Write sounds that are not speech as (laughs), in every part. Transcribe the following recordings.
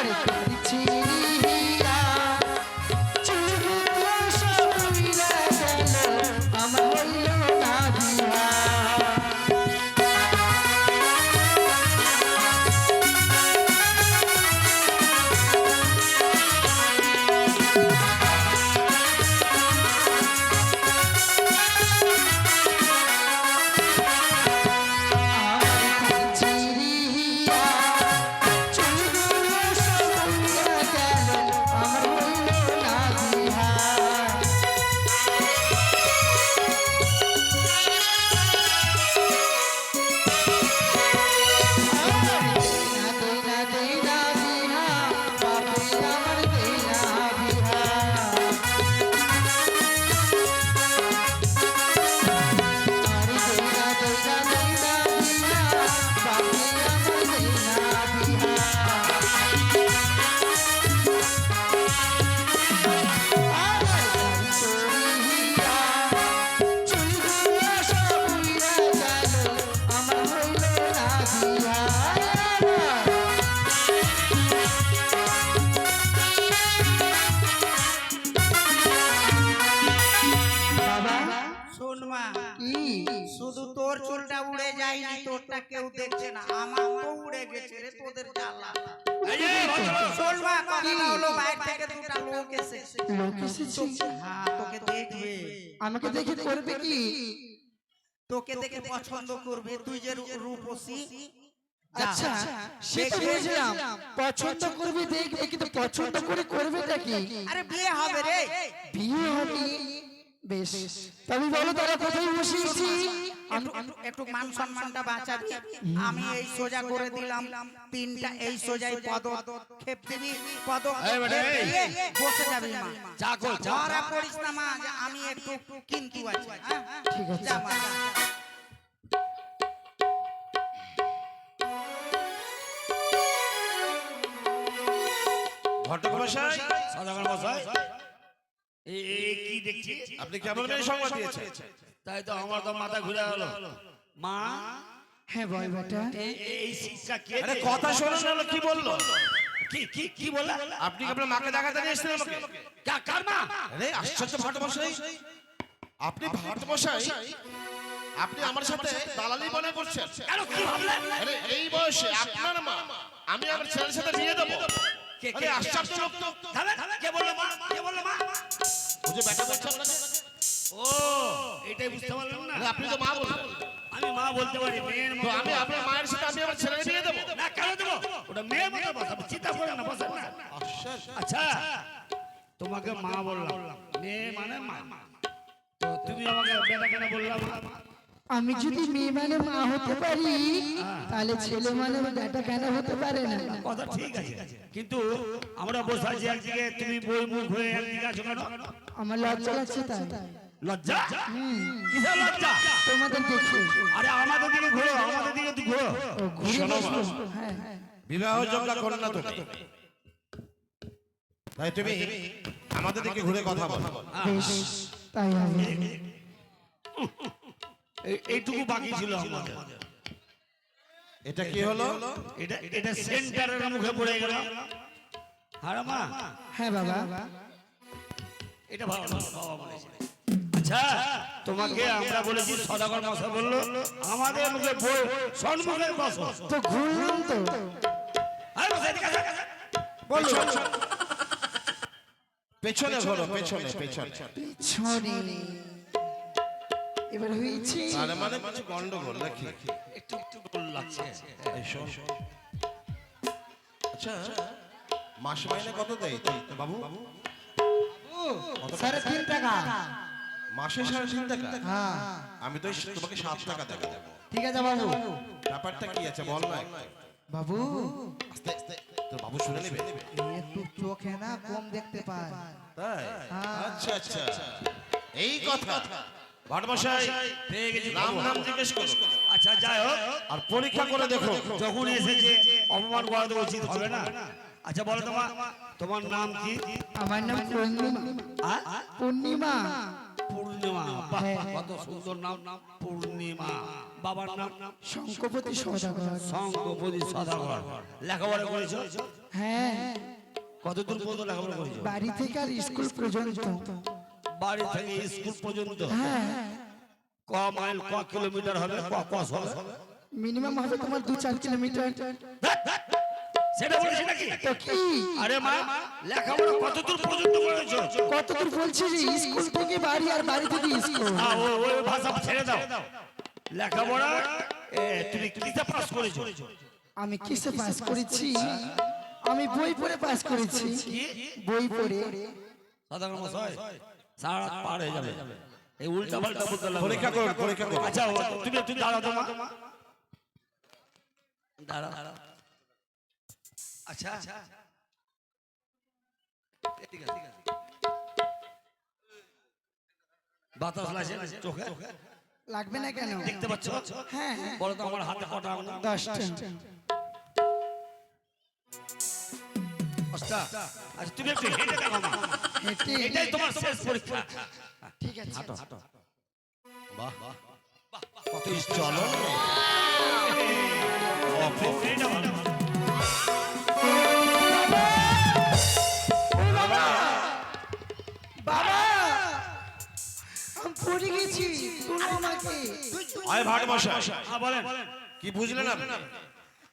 আমার চিরিয়া আমাকে দেখে করবে কি? তোকে দেখে পছন্দ করবে তুই যে রূপসী। আচ্ছা সেটা বুঝলাম পছন্দ করবে দেখবে কিন্তু পছন্দ করে করবে কি? আরে বিয়ে হবে রে। বিয়ে হবে? বেশ। তবে বলো তারা কোথায় বসেছি একটু মান সম্মানটা বাঁচাবি। আমি এই সোজা করে দিলাম। তিনটা এই সোজাই পদ খেপ দিবি। পদ এই বেটা, এই। দিয়ে বসে যাবি মা। ধরা পড়িস না মা যে আমি একটু কিন্তু আছি। হ্যাঁ? ঠিক আছে। যা মা, ঘটক মশাই মশাই এই এই কি দেখছি? আপনি কেমন মেয়ে সংবাদ দিয়েছেন? তাই তো আমার তো মাথা ঘুরে গেল। মা? হ্যাঁ বল বেটা এই শিক্ষা কে আরে কথা শোনেন না কি বলল? কি কি কি বললা? আপনি কি আপনার মাকে দেখাতে নিয়ে এসেছেন আমাকে? কা- কার মা? আরে আশ্চর্য ভাট মশাই আপনি ভাট মশাই আপনি আমার সাথে দালালি মনে করছেন। কেন কি ভাবলে আরে এই বয়সে আপনার মা আমি আমার ছেলের সাথে বিয়ে দেবো। কে- কে- আশ্চর্য লোক তো। তাহলে কে বলল মা? কে বলল মা? বুঝে ব্যাটা বলছে আপনাকে? ও এটাই বুঝতে পারলাম না। আপনি তো মা বলবেন আমি মা বলতে পারি মেয়ের তো আমি আপনার মায়ের সাথে আমি আমার ছেলের বিয়ে দেবো? না কেন দেবো? ওটা মেয়ের মতো বসা চিন্তা করে না বসা না। আচ্ছা তোমাকে মা বললাম। মেয়ে মানে মা। তো তুমি আমাকে বেটা কেন বললাম আমি যদি মেয়ে মানে মা হতে পারি তাহলে ছেলে মানে বেটা কেন হতে পারে না? কথা ঠিক আছে। কিন্তু আমরা বসে আছি একদিকে তুমি বই মুখ হয়ে একদিকে আছো কেন? আমার লজ্জা লাগছে তাই। লজ্জা? কিসের লজ্জা? তোমাদের দেখে আরে আমাদের দিকে ঘুরো আমাদের দিকে তুই ঘুরো। শোনো মা। হ্যাঁ বিবাহ যোগ্য কন্যা তুমি। তাই তুমি আমাদের দিকে ঘুরে কথা বলো। তাই এইটুকু বাকি ছিল আমাদের। এটা কি হলো? এটা এটা সেন্টারের মুখে পড়ে গেল আরে মা হ্যাঁ বাবা। এটা ভালো না, বাবা বলেছে। আচ্ছা তোমাকে আমরা বলেছি সদাগর মশা বলল আমাদের মুখে বই সম্মুখে বসো। তো ঘুরলাম তো। বলো পেছনে ঘোরো পেছনে পেছনে ছড়ে এবার হয়েছে। তার মানে কিছু গন্ডগোল নাকি? একটু একটু গোল লাগছে। এই আচ্ছা মাস মাইনে কত দেয়? তুই বাবু সাড়ে তিন টাকা? মাসে সাড়ে তিন টাকা? হ্যাঁ। আমি তো তোমাকে সাত টাকা দেবো। ঠিক আছে বাবু। ব্যাপারটা কি আছে? বল না বাবু। আস্তে আস্তে। তোর বাবু শুনে নেবে? একটু চোখে না কম দেখতে পায়। তাই? হ্যাঁ। আচ্ছা আচ্ছা। এই কথা। ভাটমশাই নাম নাম জিজ্ঞেস করো। আচ্ছা যাই হোক। আর পরীক্ষা করে দেখো। যখন এসেছে অপমান করা উচিত হবে না? আচ্ছা বলো তোমার তোমার নাম কি? আমার নাম পূর্ণিমা। পূর্ণিমা। পূর্ণিমা। হ্যাঁ। কত সুন্দর নাম। পূর্ণিমা। বাবার নাম শঙ্কপতি সদাগর। শঙ্কপতি সদাগর। লেখাপড়া করেছ? হ্যাঁ। কতদূর পর্যন্ত লেখাপড়া করেছ? বাড়ি থেকে আর স্কুল পর্যন্ত। বাড়ি থেকে স্কুল পর্যন্ত? হ্যাঁ। ক মাইল ক কিলোমিটার হবে? ক কস হবে মিনিমাম হবে তোমার দু চার কিলোমিটার। সেটা বলেছি নাকি তো কি? আরে মা লেখাপড়া কতদূর পর্যন্ত করেছ? কত দূর বলছি যে স্কুল থেকে বাড়ি আর বাড়ি থেকে স্কুল। আ, ও ওই ভাষা ছেড়ে দাও। লেখাপড়া এ, তুমি কিসে পাস করেছ? আমি কিসে পাস করেছি? আমি বই পড়ে পাস করেছি। বই পড়ে। সাধারণ মশাই সারা পার হয়ে যাবে। এই উল্টা পাল্টা বলতে পরীক্ষা করুন পরীক্ষা করুন আচ্ছা ও, তুমি একটু দাঁড়াও তোমা দাঁড়া আচ্ছা। ঠিক আছে, বাতাস লাগছে চোখে? লাগবে না কেন? দেখতে পাচ্ছ? হ্যাঁ হ্যাঁ। বলো তো আমার হাতে কটা দশটা। দশটা। আচ্ছা তুমি একটু হেঁটে দেখো মা। এটাই তোমার শেষ পরীক্ষা। ঠিক আছে হাঁটো হাঁটো। বাহ কত চলো এইটা পড়ে গেছি আমাকে আয় ভাট মশাই। হ্যাঁ, বলেন। কি বুঝলেন আপনি?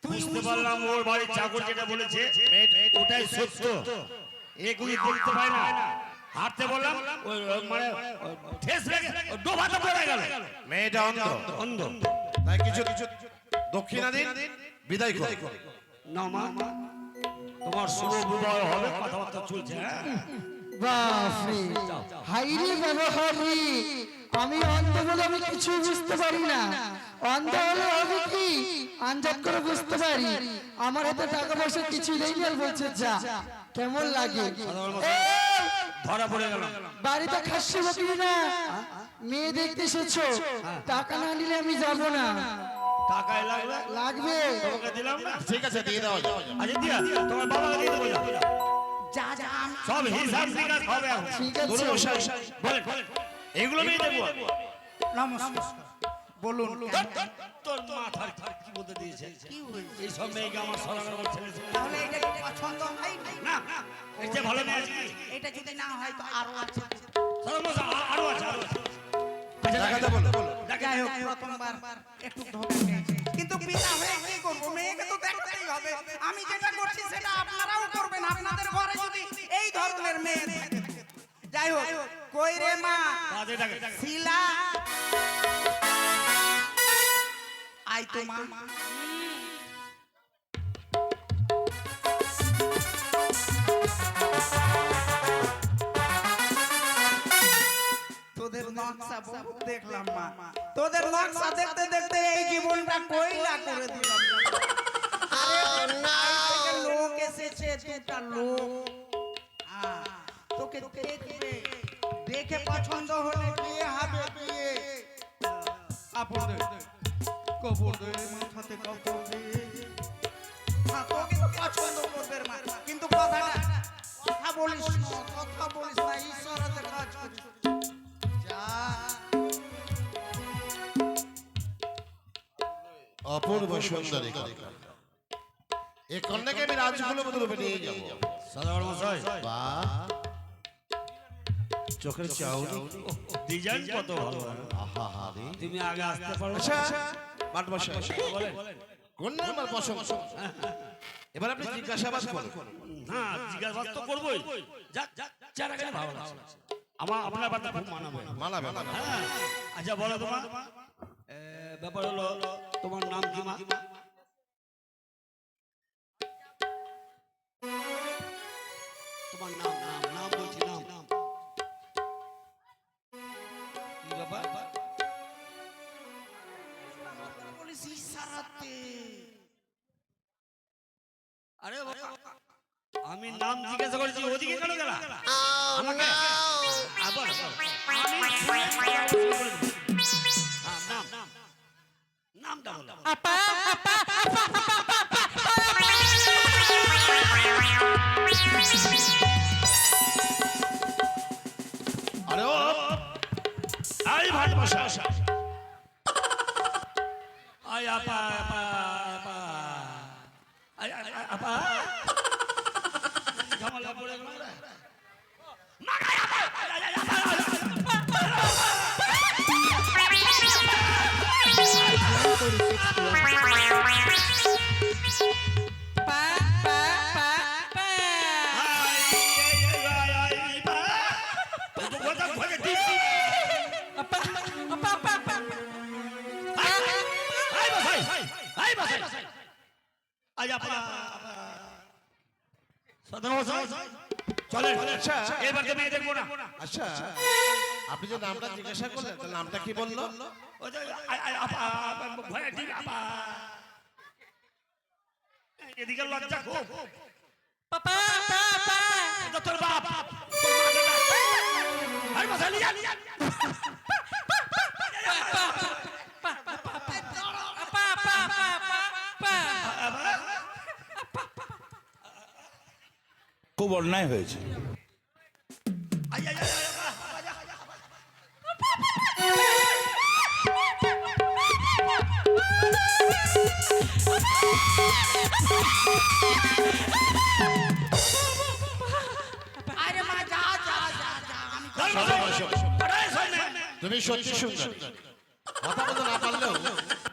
বুঝতে পারলাম ওর বাড়ির চাকর যেটা বলেছে। ওটাই সত্য। এগুলি দেখতে পাই না। হাঁটতে বললাম মানে ঠেস লেগে ডোবাতে পড়ে গেল। মেয়েটা অন্ধ। অন্ধ। তাই কিছু কিছু দক্ষিণা দিন বিদায় করুন না মা। তোমার শুভ বিবাহ হবে কথাবার্তা চলছে। হ্যাঁ? বাপরে। হাইরে ব্যবহার আমি অন্ধ বলে আমি কিছু বুঝতে পারি না। অন্ধ হলে হবে কি? আঞ্জাত করে বুঝতে পারি। আমার হাতে টাকা পয়সা কিছু নেই আর বলছে যা কেমন লাগে? ধরা পড়ে গেল। বাড়িতে খাসি বকরি না। মেয়ে দেখতে এসেছ। টাকা না নিলে আমি যাব না। টাকায় লাগবে? লাগবে। তোমাকে দিলাম না? ঠিক আছে দিয়ে দেওয়া যাবে আচ্ছা দিয়া তোমার বাবাকে দিয়ে দেবো যা। যা যা সব হিসাব নিকাশ হবে ঠিক আছে বলেন এগুলো নিয়ে দেবো নমস্কার। বলুন ধ্যাৎ, ধ্যাৎ, তোর মাথার কি কি বলতে দিয়েছে? এই সব মেয়েকে আমার সরানোর ছেলে ছেলে। তাহলে এটা কি পছন্দ হয়নি না না এর চেয়ে ভালো মেয়ে আছে। এটা যদি না হয় তো আরও আছে। সরমসা, আরও আছে আরও আছে। দেখাতে বলো যাই হোক প্রথমবার একটু ধোকা কিন্তু পিতা হয়ে কি করব? মেয়েকে তো দেখাতেই হবে। আমি যেটা করছি সেটা যাই হোক কই রে মা শিলা আই তো মা তোদের নকশা বহুত দেখলাম মা তোদের নকশা দেখতে দেখতে এই জীবনটা কইলা করে দিলাম আরে লোক এসেছে দুটা লোক হ্যাঁ, তোকে দেখবে দেখে পছন্দ হলে বিয়ে হবে বিয়ে কাপড় দে কাপড় মাথাতে কাপড় দে হ্যাঁ, তোকে তো পছন্দ করবে মা। কিন্তু কথাটা কথা বলিস না কথা বলিস না ঈশ্বরাতে কাজ করিস যা। অপূর্ব সুন্দরী এই কন্যাকে আমি রাজকুলের মতো নিয়ে যাব। সদাগর মশাই। বাহ চোখের চাউনি। ডিজাইন কত ভালো? আহা হা রে তুমি আগে আসতে পারো। আচ্ছা মাঠ মশাই বলেন। কন্যা আমার পছন্দ? এবার আপনি জিজ্ঞাসাবাদ করুন। হ্যাঁ জিজ্ঞাসা তো করবোই। যাক যাক চারা গাছ ভালো লাগছে? আমার আপনার বার্তা খুব মানাবে। মানাবে হ্যাঁ। আচ্ছা বলো তোমার। ব্যাপার হলো তোমার নাম কি মা? তোমার নাম নাম নাম বলিস ইশারাতে আরে বাবা, আমি নাম জিজ্ঞাসা করেছি ওদিকে কেন গেলা? আমাকে? আবার হ্যাঁ, নাম নাম। নামটা বলো। আরে ও মেয়ে Oh, iya, ay, apa, apa, apa. Apa? (laughs) Kamu lihat boleh ke mana? আচ্ছা আপনি যে নামটা জিজ্ঞাসা করলেন নামটা কি বলল। এদিকে লজ্জা পাপা পাপা তোর বাপ। তোর আরে মশাই, নিয়ে যা, নিয়ে যা। খুব অন্যায় হয়েছে। আরে মা যা যা যা যা আমি। তুমি সত্যি সুন্দর কথা বলতে না পারলেও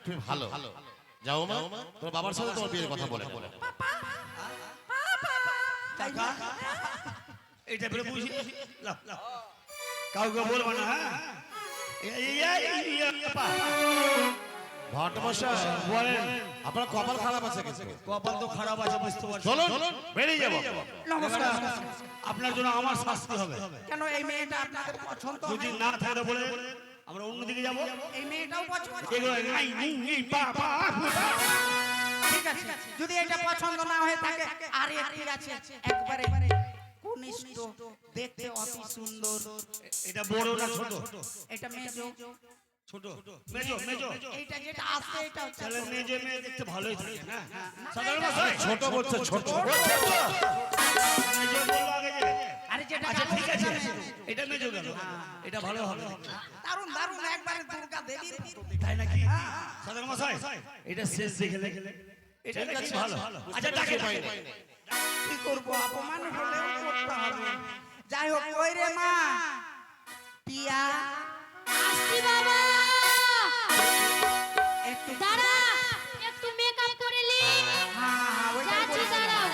তুমি ভালো যাও মা তোমার বাবার সাথে তোমার বিয়ের কথা বলে বলে কাকা, বুঝি (laughs) লাও। কাউকে বলব না হ্যাঁ? আপনার কপাল খারাপ আছে কপাল তো খারাপ আছে বুঝতে পারছি। চলুন বেরিয়ে যাব। নমস্কার। আপনার জন্য আমার শাস্তি হবে। কেন এই মেয়েটা আপনাদের পছন্দ যদি না থাকে বলে আমরা অন্যদিকে যাব। এই মেয়েটাও পছন্দ নাই, নেই। ঠিক আছে? যদি এটা পছন্দ না হয়ে থাকে আর একটি আছে একবারে কনিষ্ঠ দেখতে অতি সুন্দর। এটা বড় না ছোট? এটা মেজো। ছোট? মেজো মেজো এইটা যেটা আসছে এটা হচ্ছে তাহলে মেজো মেয়ে দেখতে ভালোই থাকে না? সাধারণ মশাই ছোট বলছে ছোট। মেজো বলল আগে যে। আরে যেটা আচ্ছা ঠিক আছে। এটা মেজো। গেল এটা ভালো হবে দারুণ দারুণ একবারে দুর্গা দেবীর তাই নাকি? সাধারণ মশাই এটা শেষ দেখে দেখে এটা নাকি ভালো। আচ্ছা ডাকে ডাকে কি করব? অপমান হলেও করতে হবে। যাই হোক ওই রে মা? টিয়া আসছি বাবা। একটু দাঁড়া একটু মেকআপ করে লি হ্যাঁ হ্যাঁ ওইটাই যাচ্ছি, দাঁড়াও।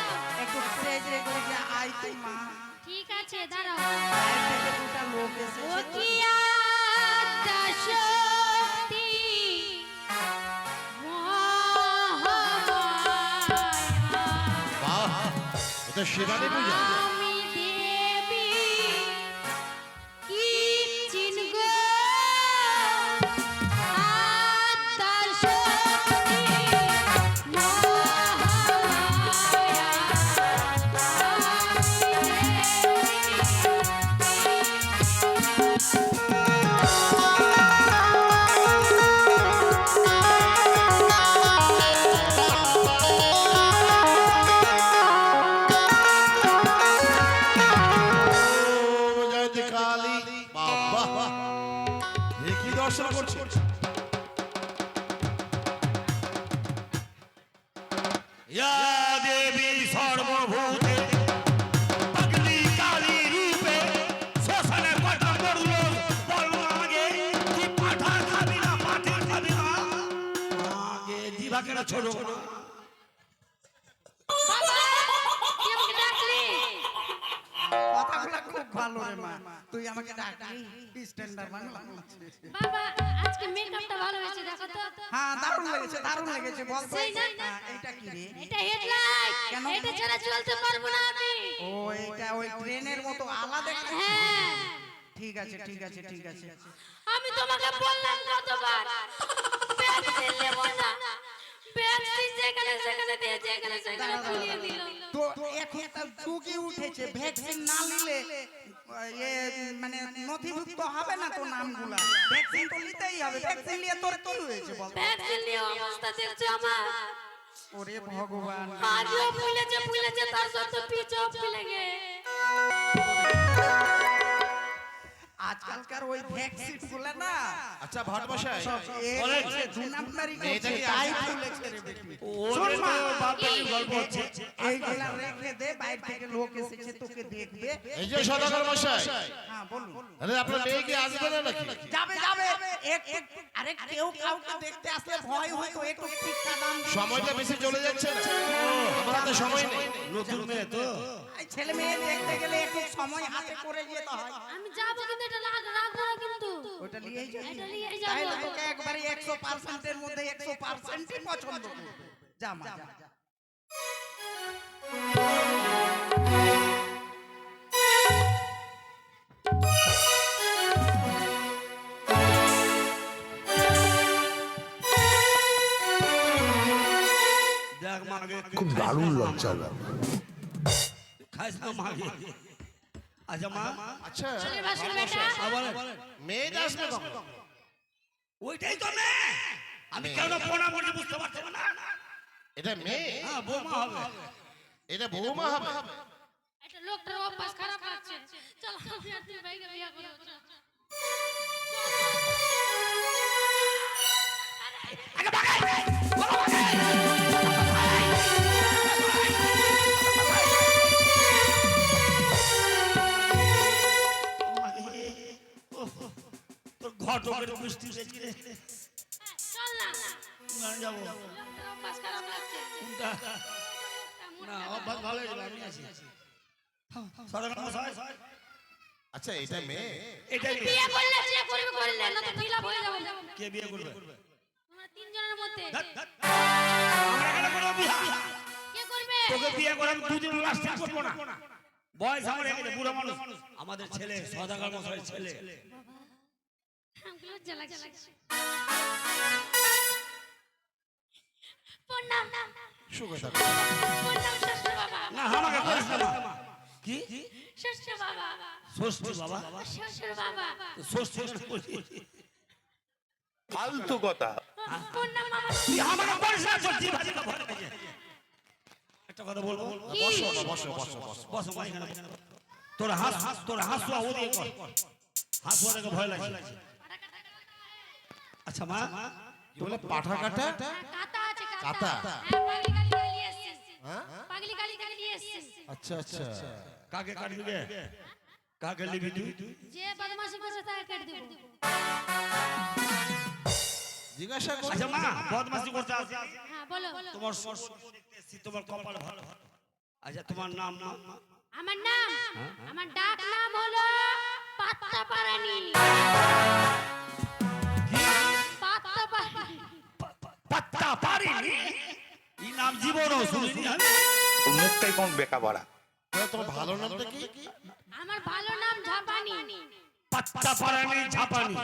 একটু স্টেজ রে করে যে আই তুই মা। ঠিক আছে দাঁড়াও। দুটা লোক ও এসেছে। কি আদ্যা শিবানী পূজা আমাকে ডাকলি কথাগুলো খুব ভালো রে মা। তুই আমাকে ডাকলি স্ট্যান্ডার্ড বাংলা বাবা আজকে তো হ্যাঁ দারুণ লেগেছে দারুণ লেগেছে বল তো? হ্যাঁ, এইটা কি রে? এটা হেডলাইট কেন? এটা ছাড়া চলতে পারব না আমি। ও এইটা ওই ট্রেনের মতো আলাদা হ্যাঁ। ঠিক আছে ঠিক আছে ঠিক আছে। আমি তোমাকে বললাম কতবার ভ্যাকসিন নেব না। ভ্যাকসিন যেখানে সেখানে দিয়ে যেখানে সেখানে তুলিয়ে দিল। তো এখন একটা উঠেছে ভ্যাকসিন না নিলে মানে নথিভুক্ত হবে না তো নামগুলা? ভ্যাকসিন তো নিতেই হবে। ভ্যাকসিন নিয়ে তোর কি হয়েছে বল? ভ্যাকসিন নিয়ে অবস্থা দেখছ আমার? ওরে ভগবান। আজও তার পিছও গে আজকালকার ওই ভ্যাকসিনগুলা না আচ্ছা ভট্টমশাই বলেন। দু নাম্বারই মেয়েটা কি তাই আছে? রে বেটি। ওদের তো বাপ গল্প হচ্ছে। এইগুলা রেখে দে বাইরে থেকে লোক এসেছে তোকে দেখবে। এই যে সদাগর মশাই। হ্যাঁ বলুন। আরে আপনার মেয়ে কি আসবে না নাকি? যাবে যাবে। এক এক আরে কেউ কাউকে দেখতে আসলে ভয় একটু সময়টা বেশি চলে যাচ্ছে না। আমার হাতে সময় নেই। নতুন মেয়ে তো। ছেলে মেয়ে দেখতে গেলে একটু সময় হাতে করে যেতে হয়। আমি যাব কিন্তু এটা রাগ রাখব না কিন্তু ওটা নিয়েই যাবি এটা নিয়েই যাব। তাহলে তোকে একবারে একশো পার্সেন্টের মধ্যে একশো পার্সেন্টই পছন্দ করব। যা মা যা দেখ মাগে খুব দারুণ লজ্জার ব্যাপার খাইস না মাগে আচ্ছা। মা আচ্ছা বেটা আবার মেয়েটা আসবে ওইটাই তো মেয়ে। আমি কেন পোনা বলে বুঝতে পারছি না? এটা মেয়ে? হ্যাঁ বৌমা হবে। এটা বৌমা হবে। এটা লোকটার অভ্যাস খারাপ লাগছে চল আমি আর তুই ভাইকে বিয়ে করব। চল। তোর ঘর ঢোকের বৃষ্টি উঠেছে রে। চল না। না, যাব লোকটার অভ্যাস খারাপ লাগছে। কোনটা? না অভ্যাস ভালো হয়েছিল আমি আছি। সরকার মশাই আচ্ছা এটা মেয়ে? এটাই বিয়ে করলে যে করবে? করলে? না তো ফিল আপ হয়ে যাবে কে বিয়ে করবে? তোমরা তিনজনের মধ্যে। আমরা এখানে কোনো বিয়া কে করবে? তোকে বিয়ে করে আমি দুদিন লাস্টিং করব না। বয়স আমার এখানে বুড়ো মানুষ। আমাদের ছেলে সদাগর মশাই ছেলে। ফালতু কথা লাগে। একটা কথা বলব বসো বসো বসো বসো বস তোর হাস তোর হাসুয়া ওদিকে কর হাসুয়া ভয় লাগছে আচ্ছা মা কি বলে পাঠা কাটা? কাতা আছে কাতা? কাতা হ্যাঁ পাগলি গালি গালি এসছে। হ্যাঁ? পাগলি গালি গালি এসছে। আচ্ছা আচ্ছা। কাকে কাটবি? রে কাকে লিবি তুই? যে বদমাশি করছে তাকে কেটে দেব। জিজ্ঞাসা কর। আচ্ছা মা বদমাশি করতে আসি হ্যাঁ বলো। তোমার শ্বশুর দেখতে এসেছি, তোমার কপাল ভালো। আচ্ছা তোমার নাম? মা আমার নাম? আমার ডাক নাম হলো পাত্তা পারানি পাত্তা পারিনি। এই নাম জীবনও শুনিনি আমি। ওর মুখটাই কোন বেকা ভরা। তোমার ভালো নামটা কি? আমার ভালো নাম ঝাপানি। পাত্তা পারানি ঝাপানি।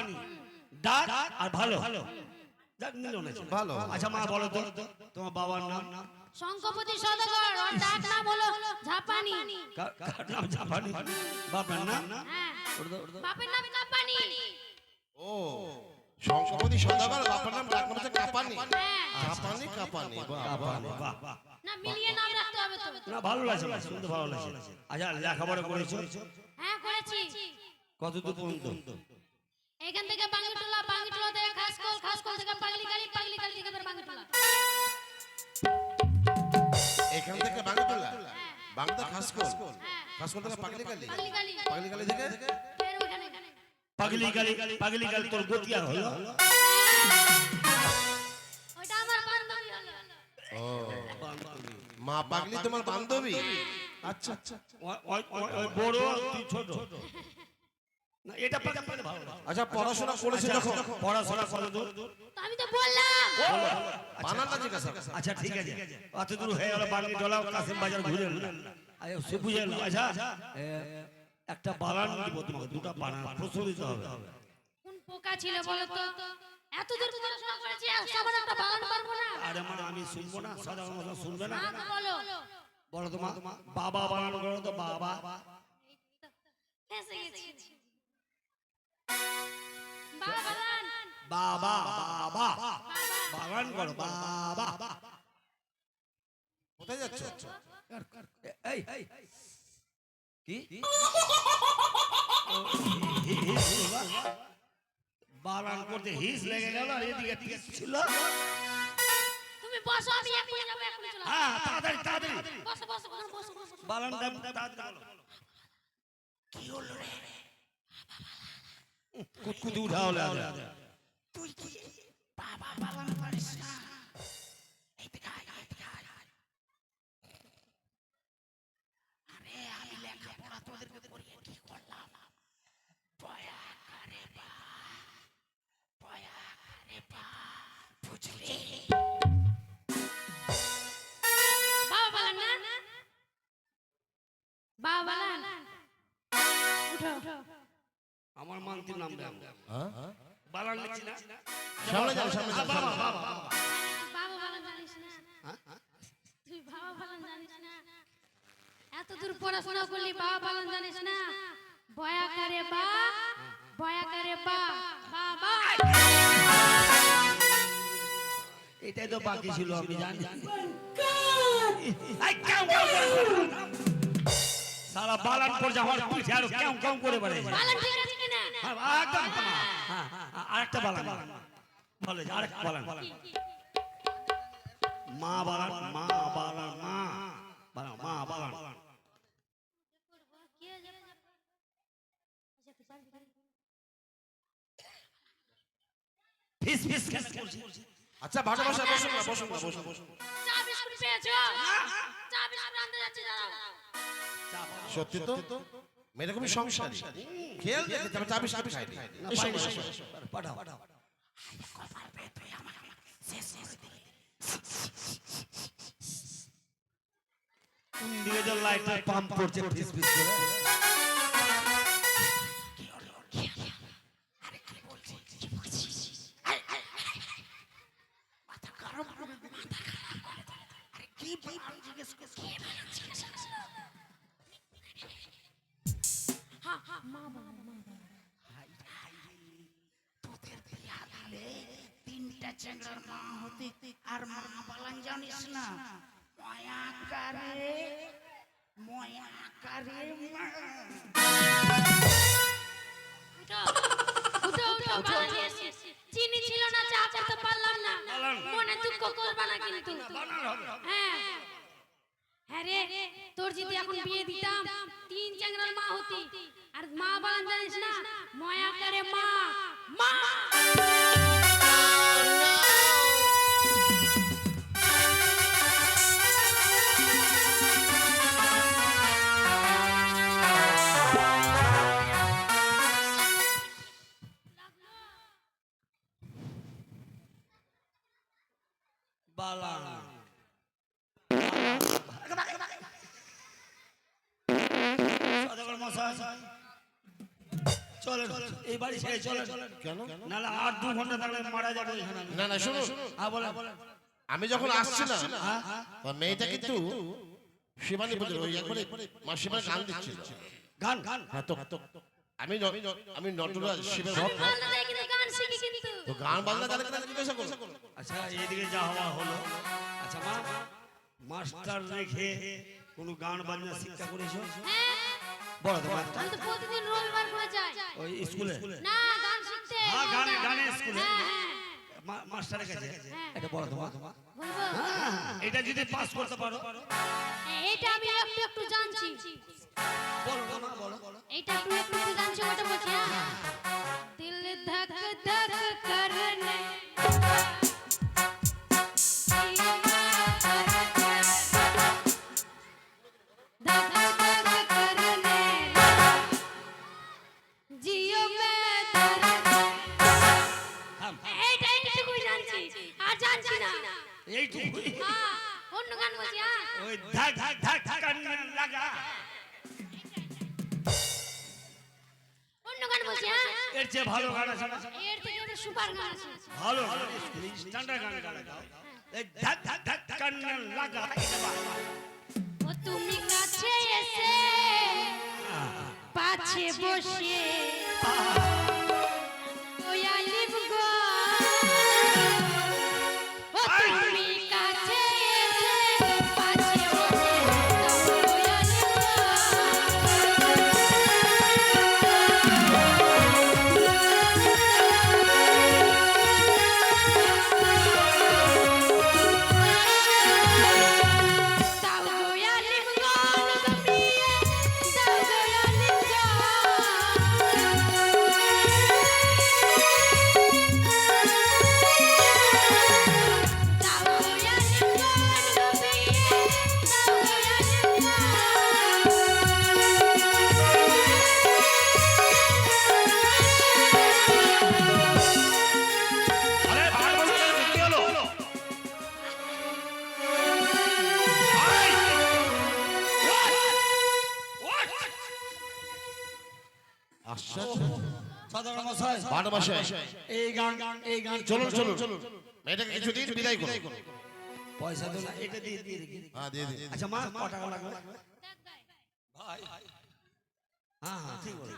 ডাক আর ভালো। ডাক নিল না ভালো। আচ্ছা মা বলো তো তোমার বাবার নাম? শঙ্কপতি সদগর ওর ডাক নাম হলো ঝাপানি। কার নাম ঝাপানি? বাবার নাম? হ্যাঁ। বাপের নাম কাপানি। ও। শঙ্করপতি সদাগর বাবার নাম ডাক নাম হচ্ছে কাপানি। হ্যাঁ। কাপানি কাপানি বাহ, বাহ, বাহ। বাহ বাহ। না মিলিয়ে নাম রাখতে হবে তো। না ভালো লাগছে শুনতে ভালো লাগছে। আচ্ছা লেখাপড়া করেছ? হ্যাঁ করেছি। কত দূর পর্যন্ত? এখান থেকে বাঙ্গিটোলা বাঙ্গিটোলা থেকে খাসকল খাসকল থেকে পাগলি গালি পাগলি গালি থেকে বাঙ্গিটোলা এখান থেকে বাংলাদেশ বাংলা খাসকল খাসকল থেকে পাগলি কালি? পাগলি গালি থেকে? পাগলি গালি পাগলি গালি তোর গতি আর হলো? ওইটা আমার বান্ধবী হলো। ও মা পাগলি তোমার বান্ধবী? আচ্ছা আচ্ছা। বড় তুই ছোট। না এটা পাগলি পাগলি ভালো আচ্ছা পড়াশোনা করেছে আচ্ছা, যখন? পড়াশোনা কত দূর? তো আমি তো বললাম। বানানটা জিজ্ঞাসা কর। আচ্ছা ঠিক আছে। অত দূর হয়ে গেল বাগনি ডলা কাসিম বাজার ঘুরে। আচ্ছা সে বুঝে আচ্ছা। একটা বাগান দিব তোমাকে দুটো বানান প্রশ্ন দিতে হবে। কোন পোকা ছিল বলো তো এত দূর পড়াশোনা করেছি একটা বাগান পারব না। আরে মা আমি শুনব না সাধারণ কথা শুনবে না। মা বলো। বলো তো মা বাবা বানান করো তো বাবা। বাবা বাবা বাবা। বাগান করো বাবা। কোথায় যাচ্ছ? এই এই কি বাগান করতে হিস লেগে গেল আর এদিকে টিস ছিল তুমি বসো আমি এখনই যাব এখনই চলে হ্যাঁ তাড়াতাড়ি তাড়াতাড়ি বসো বসো বসো বসো বসো বাগান তাড়াতাড়ি কুতকুতি উঠা হলে বাবা বাবা পারিস না আমার মান্তির নাম দেন হ্যাঁ? বালান লিখছি না সামনে যাও সামনে যাও। বাবা বাবা। বাবা বাবা ভালো জানিস না তুই বাবা ভালো জানিস না? এত দূর পড়াশোনা করলি বাবা ভালো জানিস না? বয়া করে বা বয়া করে বা বাবা। এটাই তো বাকি ছিল আমি জানি। সারা বালান পর যাওয়ার পিছে আর কাউ কাউ করে বেড়ে বালান ঠিক আছে কিনা? একদম হ্যাঁ আরেকটা বালান। বলে আরেকটা বালান। মা বালান মা বালান মা। বালান মা বালান। ফিস ফিস কেন করছিস আচ্ছা ভাটা বসে বসুন না বসুন না বসুন বসুন চা বিস্কুট পেয়েছ? চা বিস্কুট আনতে যাচ্ছি দাঁড়াও। সত্যি তো? এরকমই সংসারী। খেয়াল দেখে তবে চাবি চাবি খাই এই শোনো, শোনো, শোনো। পাঠাও পাঠাও। কোন দিকে যে লাইটের পাম্প করছে ফিস ফিস করে। তিনটা চ্যাংড়ার মা হতে আর মা বালান জানিস না ময়া কারে ময়া কারে মা দিতাম তিন চ্যাংরার মা হতি। আর মা বলেন জানিস না ময়া করে মা। মা! চলেন। কেন? নাহলে আর দু ঘণ্টা থাকলে মারা যাবে আমি। না না শোনো হ্যাঁ বলেন। আমি যখন আসছি না মেয়েটা কিন্তু শিবানী পুজো ওই একবারে মা শিবানী গান দিচ্ছিল। গান গান। হ্যাঁ তো আমি ন- আমি নটরাজ শিবের ভক্ত তো গান। শিখি কিন্তু। তো গান বাজনা জানে কিনা জিজ্ঞাসা করো আচ্ছা এইদিকে যা হওয়া হলো। আচ্ছা মা মাস্টার রেখে কোনো গান বাজনা শিক্ষা করেছ? হ্যাঁ বলো আমি তো প্রতিদিন রবিবার করে যাই। ওই স্কুলে? না গান শিখতে। হ্যাঁ গানে গানে স্কুলে। মা- মাস্টারের কাছে। এটা এটা যদি পাস করতে পারো। এইটা আমি একটু একটু জানছি। বলো তো বলো। এইটা একটু একটু একটু জানছি ওটা বলছি হ্যাঁ। দিল ধক ধক করনে। আছে না এর থেকে একটা সুপার গান আছে। ভালো স্ট্যান্ডার্ড গান গান গাও এই ধাক ধাক ধাক কান লাগা। ও তুমি কাছে এসে পাছে বসে। চলুন চলুন চলুন। মেয়েটাকে কিছু দিন বিদায় করুন পয়সা তো না, এটা দিয়ে দিয়ে রেখে হ্যাঁ দিয়ে দিন আচ্ছা মা ক টাকা লাগবে? ভাই, হ্যাঁ হ্যাঁ ঠিক বলে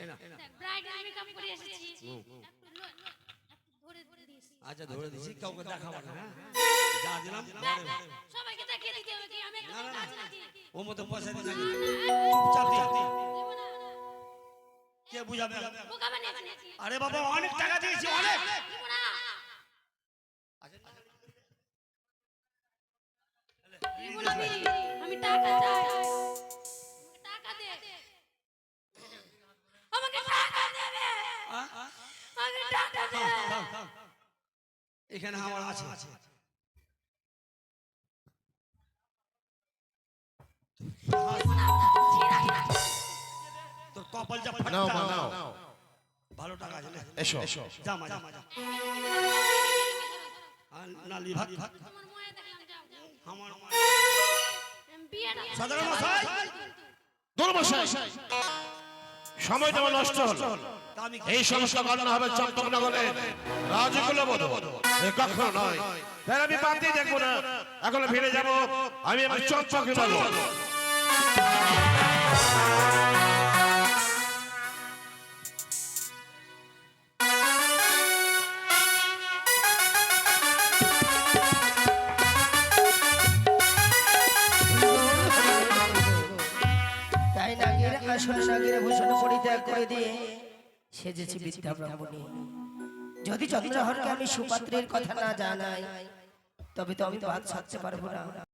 এই না দেখ, bridal makeup করে এসেছি। আচ্ছা ধরে দিছি কাউকে দেখাবো না হ্যাঁ? যা দিলাম সবাইকে দেখিয়ে দিতে হবে কি? আমি একটা কাজ নাকি? ও মতো পয়সা দিতে না, না, চুপচাপ দি দেবো না। কে বুঝাবে? আরে বাবা অনেক টাকা দিয়েছি অনেক। এসো। আমার সাধারণ মশাই। দুর্মশাই সময় নষ্ট হলো। এই সমস্ত ঘটনা হবে চম্পকনগরে রাজকুলে বোধ কখনো নয়। তাই আমি দিয়ে দেখব না। এখন ফিরে যাব। আমি আমার তাই দিয়ে সেজেছি বিদ্যা ব্রাহ্মণী যদি চন্দ্রহরকে আমি সুপাত্রের কথা না জানাই, তবে তো আমি তো হাত ছাড়তে পারব না।